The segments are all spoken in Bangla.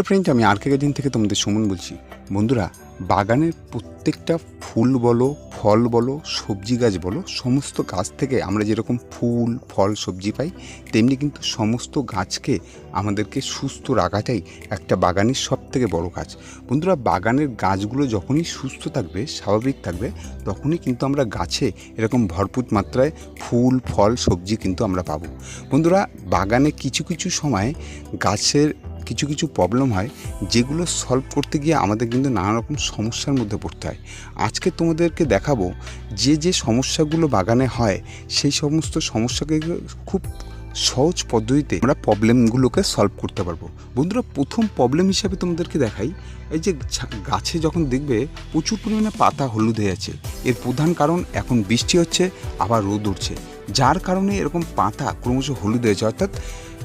হ্যালো ফ্রেন্ড আমি আর দিন থেকে তোমাদের সুমন বলছি। বন্ধুরা বাগানের প্রত্যেকটা ফুল বলো, ফল বলো, সবজি গাছ বলো, সমস্ত গাছ থেকে আমরা যেরকম ফুল, ফল, সবজি পাই, তেমনি কিন্তু সমস্ত গাছকে আমাদেরকে সুস্থ রাখাটাই একটা বাগানের সব থেকে বড় কাজ। বন্ধুরা, বাগানের গাছগুলো যখনই সুস্থ থাকবে, স্বাভাবিক থাকবে, তখনই কিন্তু আমরা গাছে এরকম ভরপুর মাত্রায় ফুল, ফল, সবজি কিন্তু আমরা পাবো। বন্ধুরা, বাগানে কিছু কিছু সময় গাছের কিছু কিছু প্রবলেম হয় যেগুলো সলভ করতে গিয়ে আমাদের কিন্তু নানা রকম সমস্যার মধ্যে পড়তে হয়। আজকে তোমাদেরকে দেখাবো যে যে সমস্যাগুলো বাগানে হয়, সেই সমস্ত সমস্যাকে খুব সহজ পদ্ধতিতে আমরা প্রবলেমগুলোকে সলভ করতে পারব। বন্ধুরা, প্রথম প্রবলেম হিসাবে তোমাদেরকে দেখাই, এই যে গাছে যখন দেখবে প্রচুর পরিমাণে পাতা হলুদ হয়ে আছে, এর প্রধান কারণ এখন বৃষ্টি হচ্ছে, আবার রোদ উঠছে। যার কারণে এরকম পাতা ক্রমশ হলুদ হয়েছে অর্থাৎ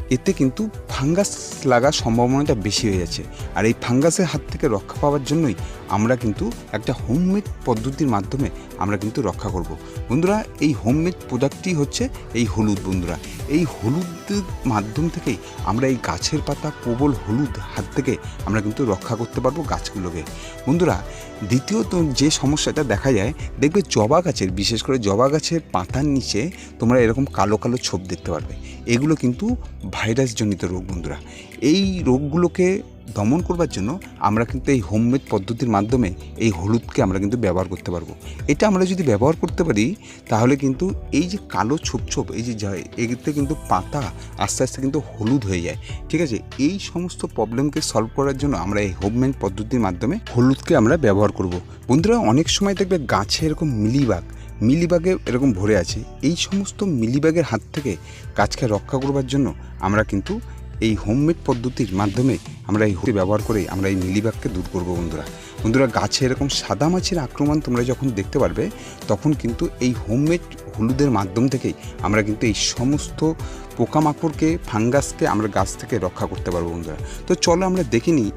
এতে কিন্তু ফাঙ্গাস লাগার সম্ভাবনাটা বেশি হয়ে যাচ্ছে। আর এই ফাঙ্গাসের হাত থেকে রক্ষা পাওয়ার জন্যই আমরা কিন্তু একটা হোমমেড পদ্ধতির মাধ্যমে আমরা কিন্তু রক্ষা করব। বন্ধুরা, এই হোমমেড প্রোডাক্টটি হচ্ছে এই হলুদ বন্ধুরা। এই হলুদের মাধ্যম থেকেই আমরা এই গাছের পাতা, প্রবল হলুদ হাত থেকে আমরা কিন্তু রক্ষা করতে পারব গাছগুলোকে। বন্ধুরা, দ্বিতীয়ত যে সমস্যাটা দেখা যায়, দেখবে জবা গাছের, বিশেষ করে জবা গাছের পাতার নিচে তোমরা এরকম কালো কালো ছোপ দেখতে পারবে। এগুলো কিন্তু ভাইরাসজনিত রোগ বন্ধুরা। এই রোগগুলোকে দমন করবার জন্য আমরা কিন্তু এই হোমমেড পদ্ধতির মাধ্যমে এই হলুদকে আমরা কিন্তু ব্যবহার করতে পারব। এটা আমরা যদি ব্যবহার করতে পারি, তাহলে কিন্তু এই যে কালো ছোপ ছোপ এই যে যায় এতে কিন্তু পাতা আস্তে আস্তে কিন্তু হলুদ হয়ে যায়। ঠিক আছে? এই সমস্ত প্রবলেমকে সলভ করার জন্য আমরা এই হোমমেড পদ্ধতির মাধ্যমে হলুদকে আমরা ব্যবহার করব। বন্ধুরা, অনেক সময় দেখবে গাছে এরকম মিলিবাগ মিলিবাগে এরকম ভরে আছে। এই সমস্ত মিলিবাগের হাত থেকে গাছকে রক্ষা করবার জন্য আমরা কিন্তু এই হোমমেড পদ্ধতির মাধ্যমে আমরা এই হলুদ ব্যবহার করে আমরা এই মিলিবাগকে দূর করব বন্ধুরা। বন্ধুরা, গাছে এরকম সাদা মাছির আক্রমণ তোমরা যখন দেখতে পারবে, তখন কিন্তু এই হোমমেড হলুদের মাধ্যম থেকেই আমরা কিন্তু এই সমস্ত পোকামাকড়কে, ফাঙ্গাসকে আমরা গাছ থেকে রক্ষা করতে পারব বন্ধুরা। তো চলো আমরা দেখে নিই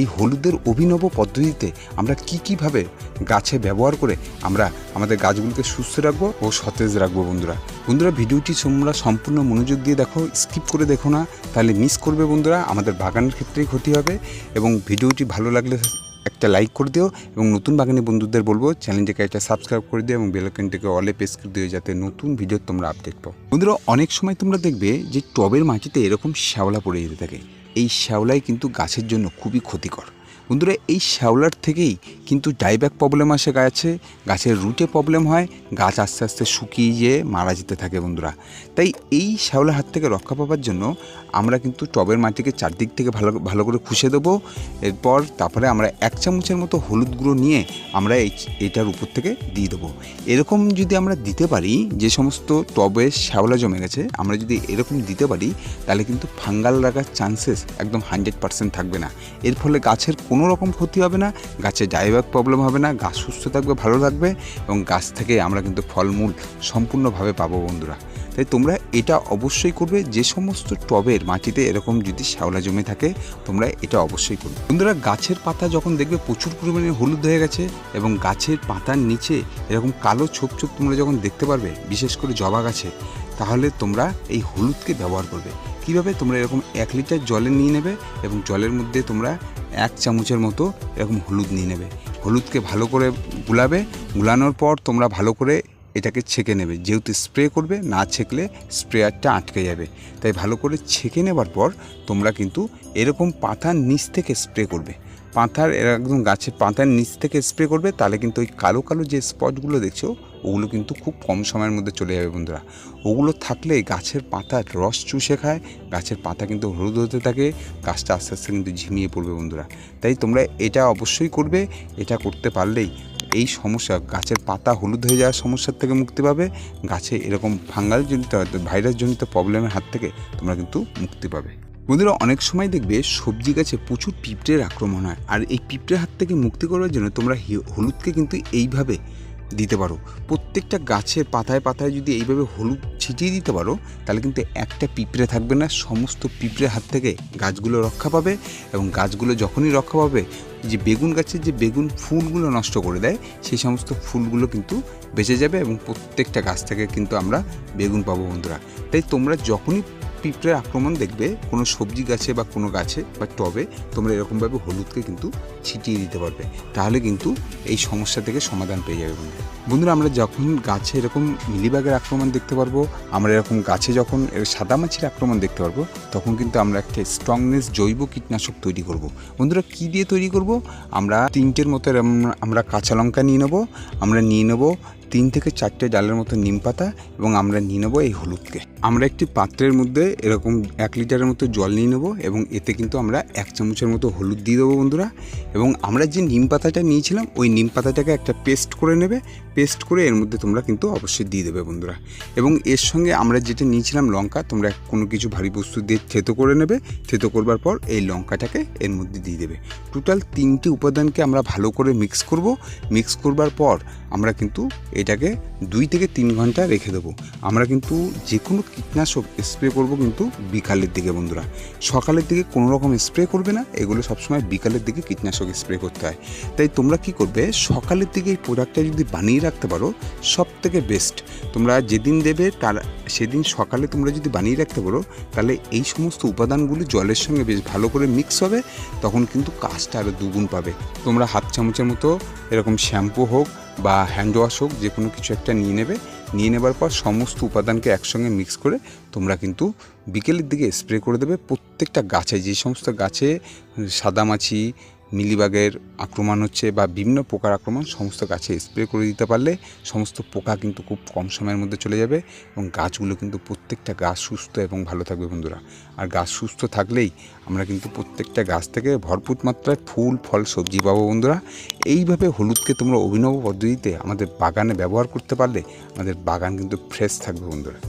এই হলুদের অভিনব পদ্ধতিতে আমরা কি কীভাবে গাছে ব্যবহার করে আমরা আমাদের গাছগুলোকে সুস্থ রাখব ও সতেজ রাখব বন্ধুরা। বন্ধুরা, ভিডিওটি তোমরা সম্পূর্ণ মনোযোগ দিয়ে দেখো, স্কিপ করে দেখো না, তাহলে মিস করবে বন্ধুরা, আমাদের বাগানের ক্ষেত্রেই ক্ষতি হবে এবং ভিডিওটি ভালো লাগলে একটা লাইক করে দিও এবং নতুন বাগানি বন্ধুদের বলব, চ্যানেলটিকে একটা সাবস্ক্রাইব করে দিও এবং বেলাইকনটিকে অলে প্রেস করে দিও যাতে নতুন ভিডিও তোমরা আপডেট পাও। বন্ধুরা, অনেক সময় তোমরা দেখবে যে টবের মাটিতে এরকম শ্যাওলা পড়ে যেতে থাকে। এই শ্যাওলাই কিন্তু গাছের জন্য খুবই ক্ষতিকর। বন্ধুরা এই শ্যাওলার থেকেই কিন্তু ডাইব্যাক প্রবলেম আসে গাছে, গাছের রুটে প্রবলেম হয়, গাছ আস্তে আস্তে শুকিয়ে যেয়ে মারা যেতে থাকে বন্ধুরা। তাই এই শ্যাওলার হাত থেকে রক্ষা পাওয়ার জন্য আমরা কিন্তু টবের মাটিকে চারদিক থেকে ভালো ভালো করে খুশে দেবো। এরপর তারপরে আমরা এক চামচের মতো হলুদ গুঁড়ো নিয়ে আমরা এটার উপর থেকে দিয়ে দেবো। এরকম যদি আমরা দিতে পারি, যে সমস্ত টবে শ্যাওলা জমে গেছে, আমরা যদি এরকম দিতে পারি, তাহলে কিন্তু ফাঙ্গাল লাগার চান্সেস একদম হান্ড্রেড পার্সেন্ট থাকবে না। এর ফলে গাছের কোনো রকম ক্ষতি হবে না, গাছে ডাইব্যাক প্রবলেম হবে না, গাছ সুস্থ থাকবে, ভালো থাকবে এবং গাছ থেকে আমরা কিন্তু ফলমূল সম্পূর্ণভাবে পাবো বন্ধুরা। তাই তোমরা এটা অবশ্যই করবে, যে সমস্ত টবের মাটিতে এরকম যদি শ্যাওলা জমে থাকে, তোমরা এটা অবশ্যই করবে। বন্ধুরা, গাছের পাতা যখন দেখবে প্রচুর পরিমাণে হলুদ হয়ে গেছে এবং গাছের পাতার নিচে এরকম কালো ছোপ ছোপ তোমরা যখন দেখতে পারবে, বিশেষ করে জবা গাছে, তাহলে তোমরা এই হলুদকে ব্যবহার করবে। কীভাবে? তোমরা এরকম এক লিটার জলে নিয়ে নেবে এবং জলের মধ্যে তোমরা এক চামচের মতো এরকম হলুদ নিয়ে নেবে। হলুদকে ভালো করে গুলাবে, গুলানোর পর তোমরা ভালো করে এটাকে ছেঁকে নেবে। যেহেতু স্প্রে করবে, না ছেঁকলে স্প্রেয়ারটা আটকে যাবে। তাই ভালো করে ছেঁকে নেবার পর তোমরা কিন্তু এরকম পাতার নিচ থেকে স্প্রে করবে। পাতার একদম গাছের পাতার নিচ থেকে স্প্রে করবে, তাহলে কিন্তু ওই কালো কালো যে স্পটগুলো দেখছ ওগুলো কিন্তু খুব কম সময়ের মধ্যে চলে যাবে বন্ধুরা। ওগুলো থাকলে গাছের পাতার রস চুষে খায়, গাছের পাতা কিন্তু হলুদ হতে থাকে, গাছটা আস্তে আস্তে কিন্তু ঝিমিয়ে পড়বে বন্ধুরা। তাই তোমরা এটা অবশ্যই করবে, এটা করতে পারলেই এই সমস্যা, গাছের পাতা হলুদ হয়ে যাওয়ার সমস্যার থেকে মুক্তি পাবে, গাছে এরকম ফাঙ্গাল জনিত ভাইরাস জনিত প্রবলেমের হাত থেকে তোমরা কিন্তু মুক্তি পাবে। বন্ধুরা, অনেক সময় দেখবে সবজি গাছে প্রচুর পিঁপড়ের আক্রমণ হয়, আর এই পিঁপড়ের হাত থেকে মুক্তি করার জন্য তোমরা হলুদকে কিন্তু এইভাবে দিতে পারো। প্রত্যেকটা গাছের পাতায় পাতায় যদি এইভাবে হলুদ ছিটিয়ে দিতে পারো, তাহলে কিন্তু একটা পিঁপড়ে থাকবে না, সমস্ত পিঁপড়ের হাত থেকে গাছগুলো রক্ষা পাবে এবং গাছগুলো যখনই রক্ষা পাবে, যে বেগুন গাছের যে বেগুন ফুলগুলো নষ্ট করে দেয়, সেই সমস্ত ফুলগুলো কিন্তু বেঁচে যাবে এবং প্রত্যেকটা গাছ থেকে কিন্তু আমরা বেগুন পাবো বন্ধুরা। তাই তোমরা যখনই পিঁপড়ের আক্রমণ দেখবে কোনো সবজি গাছে বা কোনো গাছে বা টবে তোমরা এরকমভাবে হলুদকে কিন্তু ছিটিয়ে দিতে পারবে। তাহলে কিন্তু এই সমস্যা থেকে সমাধান পেয়ে যাবে বন্ধুরা। বন্ধুরা, আমরা যখন গাছে এরকম মিলিবাগের আক্রমণ দেখতে পারব, আমরা এরকম গাছে যখন সাদা মাছির আক্রমণ দেখতে পারব, তখন কিন্তু আমরা একটা স্ট্রংনেস জৈব কীটনাশক তৈরি করব। বন্ধুরা, কী দিয়ে তৈরি করব? আমরা তিনটের মতো আমরা কাঁচা লঙ্কা নিয়ে নেব, আমরা নিয়ে নেব তিন থেকে চারটে ডালের মতো নিম পাতা এবং আমরা নিয়ে নেব এই হলুদকে। আমরা একটি পাত্রের মধ্যে এরকম এক লিটারের মতো জল নিয়ে নেব এবং এতে কিন্তু আমরা এক চামচের মতো হলুদ দিয়ে দেবো বন্ধুরা। এবং আমরা যে নিম পাতাটা নিয়েছিলাম, ওই নিম পাতাটাকে একটা পেস্ট করে নেবে পেস্ট করে এর মধ্যে তোমরা কিন্তু অবশ্যই দিয়ে দেবে বন্ধুরা। এবং এর সঙ্গে আমরা যেটা নিয়েছিলাম লঙ্কা, তোমরা কোনো কিছু ভারী বস্তু দিয়ে থেতো করে নেবে। থেতো করবার পর এই লঙ্কাটাকে এর মধ্যে দিয়ে দেবে। টোটাল তিনটি উপাদানকে আমরা ভালো করে মিক্স করব। মিক্স করবার পর আমরা কিন্তু এটাকে দুই থেকে তিন ঘণ্টা রেখে দেবো। আমরা কিন্তু যে কোনো কীটনাশক স্প্রে করব কিন্তু বিকালের দিকে বন্ধুরা। সকালের দিকে কোনো রকম স্প্রে করবে না। এগুলো সবসময় বিকালের দিকে কীটনাশক স্প্রে করতে হয়। তাই তোমরা কি করবে? সকালের দিকে এই প্রোডাক্টটা যদি বানিয়ে রাখতে পারো সব থেকে বেস্ট তোমরা যেদিন দেবে তার, সেদিন সকালে তোমরা যদি বানিয়ে রাখতে পারো, তাহলে এই সমস্ত উপাদানগুলি জলের সঙ্গে বেশ ভালো করে মিক্স হবে, তখন কিন্তু কাজটা আরও দুগুণ পাবে। তোমরা হাত চামচের মতো এরকম শ্যাম্পু হোক বা হ্যান্ড ওয়াশ হোক যে কোনো কিছু একটা নিয়ে নেবে। নিয়ে নেবার পর সমস্ত উপাদানকে একসঙ্গে মিক্স করে তোমরা কিন্তু বিকেলের দিকে স্প্রে করে দেবে প্রত্যেকটা গাছে। যে সমস্ত গাছে সাদামাছি মিলিবাগের আক্রমণ হচ্ছে বা বিভিন্ন পোকার আক্রমণ সমস্ত গাছে স্প্রে করে দিতে পারলে সমস্ত পোকা কিন্তু খুব কম সময়ের মধ্যে চলে যাবে এবং গাছগুলো কিন্তু প্রত্যেকটা গাছ সুস্থ এবং ভালো থাকবে বন্ধুরা। আর গাছ সুস্থ থাকলেই আমরা কিন্তু প্রত্যেকটা গাছ থেকে ভরপুর মাত্রায় ফুল, ফল, সবজি পাবো বন্ধুরা। এইভাবে হলুদকে তোমরা অভিনব পদ্ধতিতে আমাদের বাগানে ব্যবহার করতে পারলে আমাদের বাগান কিন্তু ফ্রেশ থাকবে বন্ধুরা।